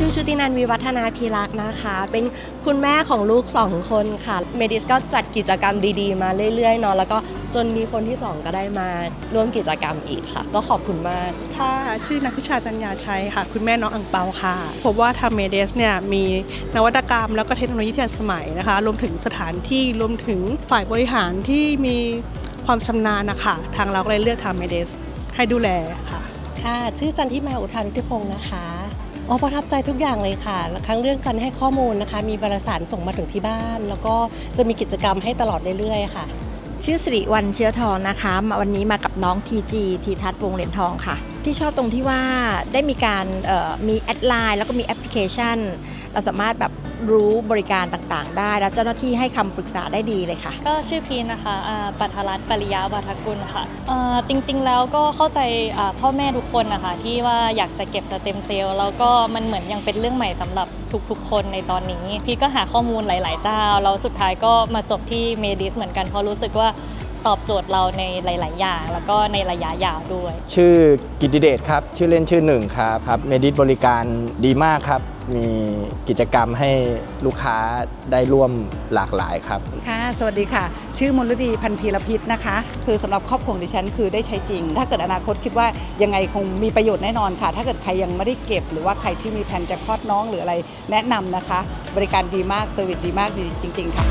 ชื่อชุตินันท์วิวัฒนาพีรักษ์นะคะ เป็นคุณแม่ของลูกสองคนค่ะ เมดิสก็จัดกิจกรรมดีๆ มาเรื่อยๆเนาะแล้วก็จนมีคนที่สองก็ได้มาร่วมกิจกรรมอีกค่ะ ก็ขอบคุณมากค่ะชื่อนักพิชาตัญญาชัยค่ะ คุณแม่น้องอังเปาค่ะพบว่าทางเมเดสเนี่ยมีนวัตกรรมแล้วก็เทคโนโลยีที่ทันสมัยนะคะ รวมถึงสถานที่รวมถึงฝ่ายบริหารที่มีความชำนาญนะคะทางเราก็เลยเลือกทางเมเดสให้ดูแลค่ะ ค่ะ ชื่อจันทิมาอุทานุทิพงศ์นะคะ อ๋อประทับใจทุกอย่างเลยค่ะและครั้งเรื่องการให้ข้อมูลนะคะ มีบรสารส่งมาถึงที่บ้าน แล้วก็จะมีกิจกรรมให้ตลอดเรื่อยๆค่ะ ชื่อสิริวันเชื้อทองนะคะมาวันนี้มากับน้องทีจีทีทัศน์วงเหรียญทองค่ะ ที่ชอบตรงที่ว่าได้มีการมีแอดไลน์แล้วก็มีแอปพลิเคชัน เราสามารถแบบรู้บริการต่างๆ ได้ แล้วเจ้าหน้าที่ให้คำปรึกษาได้ดีเลยค่ะ ก็ชื่อพีนนะคะอ่าปัทรัตน์ปริยาวัฒกุลค่ะเอ่อจริงๆแล้วก็เข้าใจอ่าพ่อแม่ทุกคนนะคะที่ว่าอยากจะเก็บสเต็มเซลล์แล้วก็มันเหมือนยังเป็นเรื่องใหม่สำหรับทุกๆ คนในตอนนี้ พีก็หาข้อมูลหลายๆเจ้า แล้วสุดท้ายก็มาจบที่เมดิสเหมือนกันเพราะรู้สึกว่า ตอบโจทย์เราในหลาย ๆ อย่าง แล้วก็ในระยะยาวด้วย ชื่อกิตติเดชครับ ชื่อเล่นชื่อหนึ่งครับครับเมดิสบริการดีมากครับ มีกิจกรรมให้ลูกค้าได้ร่วมหลากหลายครับ ค่ะ สวัสดีค่ะ ชื่อมลดีพันพีรพิษนะคะ คือสำหรับครอบครัวของดิฉันคือได้ใช้จริง ถ้าเกิดอนาคตคิดว่ายังไงคงมีประโยชน์แน่นอนค่ะ ถ้าเกิดใครยังไม่ได้เก็บ หรือว่าใครที่มีแผนจะคลอดน้องหรืออะไรแนะนำนะคะ บริการดีมากเซอร์วิสดีมากดีจริง ๆ ค่ะ